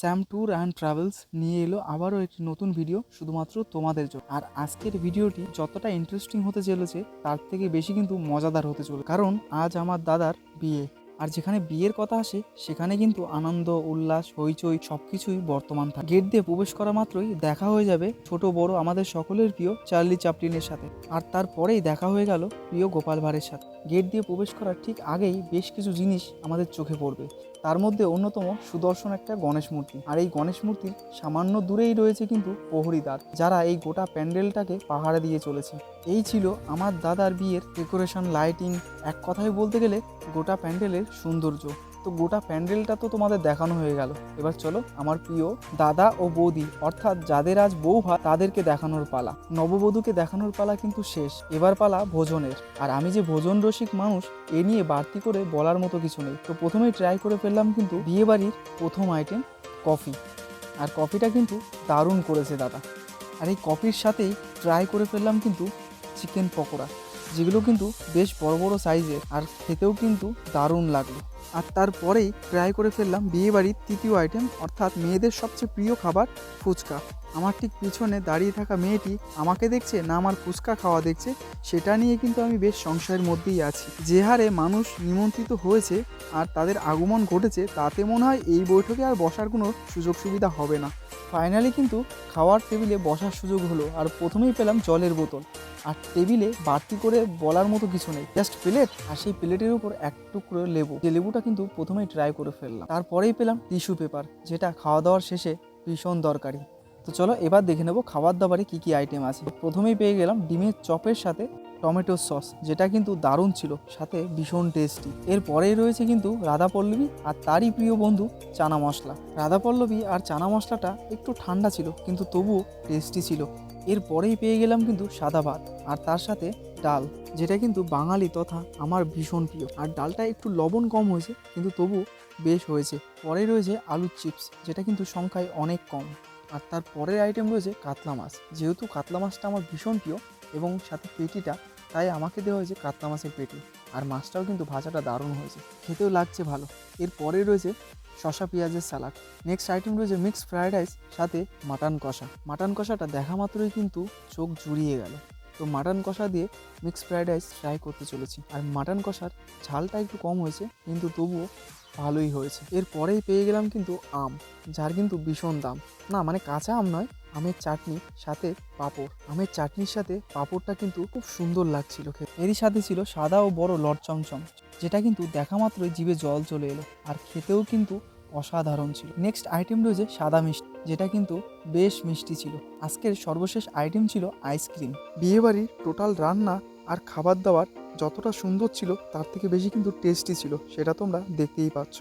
Sam tour and travels নিয়ে এলো আবারও একটি নতুন ভিডিও শুধুমাত্র তোমাদের জন্য। আর আজকের ভিডিওটি যতটা ইন্টারেস্টিং হতে চলেছে, তার থেকে বেশি কিন্তু মজাদার হতে চলে কারণ আজ আমার দাদার বিয়ে। আর যেখানে বিয়ের কথা আসে, সেখানে কিন্তু আনন্দ, উল্লাস, হইচই সবকিছুই বর্তমান থাকে। গেট দিয়ে প্রবেশ করা মাত্রই দেখা হয়ে যাবে ছোট বড় আমাদের সকলের প্রিয় চার্লি চাপলিনের সাথে। আর তারপরেই দেখা হয়ে গেল প্রিয় গোপাল ভাঁড়ের সাথে। গেট দিয়ে প্রবেশ করার ঠিক আগেই বেশ কিছু জিনিস আমাদের চোখে পড়বে। তার মধ্যে অন্যতম সুদর্শন একটা গণেশ মূর্তি। আর এই গণেশ মূর্তির সামান্য দূরেই রয়েছে কিন্তু প্রহরীদার যারা এই গোটা প্যান্ডেলটাকে পাহাড়ে দিয়ে চলেছে। এই ছিল আমার দাদার বিয়ের ডেকোরেশন, লাইটিং, এক কথায় বলতে গেলে গোটা প্যান্ডেলের সৌন্দর্য। তো গোটা প্যান্ডেলটা তো তোমাদের দেখানো হয়ে গেল। এবার চলো আমার প্রিয় দাদা ও বৌদি, অর্থাৎ যাদের আজ বউ হয়, তাদেরকে দেখানোর পালা। নববধূকে দেখানোর পালা কিন্তু শেষ। এবার পালা ভোজনের। আর আমি যে ভোজন রসিক মানুষ, এ নিয়ে বাড়তি করে বলার মতো কিছু নেই। তো প্রথমেই ট্রাই করে ফেললাম কিন্তু বিয়েবাড়ির প্রথম আইটেম কফি। আর কফিটা কিন্তু দারুণ করেছে দাদা। আর এই কফির সাথেই ট্রাই করে ফেললাম কিন্তু চিকেন পকোড়া। যেগুলো কিন্তু বেশ বড় বড় সাইজের আর খেতেও কিন্তু দারুণ লাগল। আর তারপরেই ট্রাই করে ফেললাম বিয়েবাড়ির তৃতীয় আইটেম অর্থাৎ মেয়েদের সবচেয়ে প্রিয় খাবার ফুচকা। আমার ঠিক পিছনে দাঁড়িয়ে থাকা মেয়েটি আমাকে দেখছে, না আমার ফুচকা খাওয়া দেখছে, সেটা নিয়ে কিন্তু আমি বেশ সংশয়ের মধ্যেই আছি। যে হারে মানুষ নিমন্ত্রিত হয়েছে আর তাদের আগমন ঘটেছে, তাতে মনে হয় এই বৈঠকে আর বসার কোনো সুযোগ সুবিধা হবে না। ফাইনালি কিন্তু খাওয়ার টেবিলে বসার সুযোগ হলো, আর প্রথমেই পেলাম জলের বোতল। আর টেবিলে বাড়তি করে বলার মতো কিছু নেই। জাস্ট প্লেট আর সেই প্লেটের উপর এক টুকরো লেবু। যে লেবুটা কিন্তু প্রথমেই ট্রাই করে ফেললাম। তারপরেই পেলাম টিস্যু পেপার যেটা খাওয়া দাওয়ার শেষে ভীষণ দরকারি। তো চলো এবার দেখে নেব খাবার দাবারে কী কী আইটেম আছে। প্রথমেই পেয়ে গেলাম ডিমের চপের সাথে টমেটো সস যেটা কিন্তু দারুণ ছিল, সাথে ভীষণ টেস্টি এরপরেই রয়েছে কিন্তু রাধা পল্লবী আর তারই প্রিয় বন্ধু চানা মশলা। রাধা পল্লবী আর চানা মশলাটা একটু ঠান্ডা ছিল, কিন্তু তবুও টেস্টি ছিল। এরপরেই পেয়ে গেলাম কিন্তু সাদা ভাত, আর তার সাথে ডাল, যেটা কিন্তু বাঙালি তথা আমার ভীষণ প্রিয়। আর ডালটা একটু লবণ কম হয়েছে, কিন্তু তবু বেশ হয়েছে। পরে রয়েছে আলুর চিপস, যেটা কিন্তু সংখ্যায় অনেক কম। আর তার পরের আইটেম রয়েছে কাতলা মাছ। যেহেতু কাতলা মাছটা আমার ভীষণ প্রিয় এবং সাথে পেটিটা, তাই আমাকে দেওয়া হয়েছে কাতলা মাছের পেটি। আর মাছটাও কিন্তু ভাজাটা দারুণ হয়েছে। খেতেও লাগছে ভালো। এরপরে রয়েছে শশা পেঁয়াজের সালাড নেক্সট আইটেম রয়েছে মিক্সড ফ্রায়েড রাইস সাথে মাটন কষা। মাটন কষাটা দেখা মাত্রই কিন্তু চোখ জুড়িয়ে গেল। তো মাটন কষা দিয়ে মিক্সড ফ্রায়েড রাইস ট্রাই করতে চলেছি। আর মাটন কষার ঝালটা একটু কম হয়েছে, কিন্তু তবুও ভালোই হয়েছে। এরপরেই পেয়ে গেলাম কিন্তু আম, যার কিন্তু ভীষণ দাম। না মানে কাঁচা আম নয় আমের চাটনি সাথে পাঁপড়। আমের চাটনির সাথে পাঁপড়টা কিন্তু খুব সুন্দর লাগছিল খেতে। এরই সাথে ছিল সাদা ও বড় লট চমচম, যেটা কিন্তু দেখা মাত্রই জিভে জল চলে এলো আর খেতেও কিন্তু অসাধারণ ছিল। নেক্সট আইটেম রয়েছে সাদা মিষ্টি, যেটা কিন্তু বেশ মিষ্টি ছিল। আজকের সর্বশেষ আইটেম ছিল আইসক্রিম। বিয়েবাড়ির টোটাল রান্না আর খাবার দাবার যতটা সুন্দর ছিল, তার থেকে বেশি কিন্তু টেস্টি ছিল, সেটা তোমরা দেখতেই পাচ্ছ।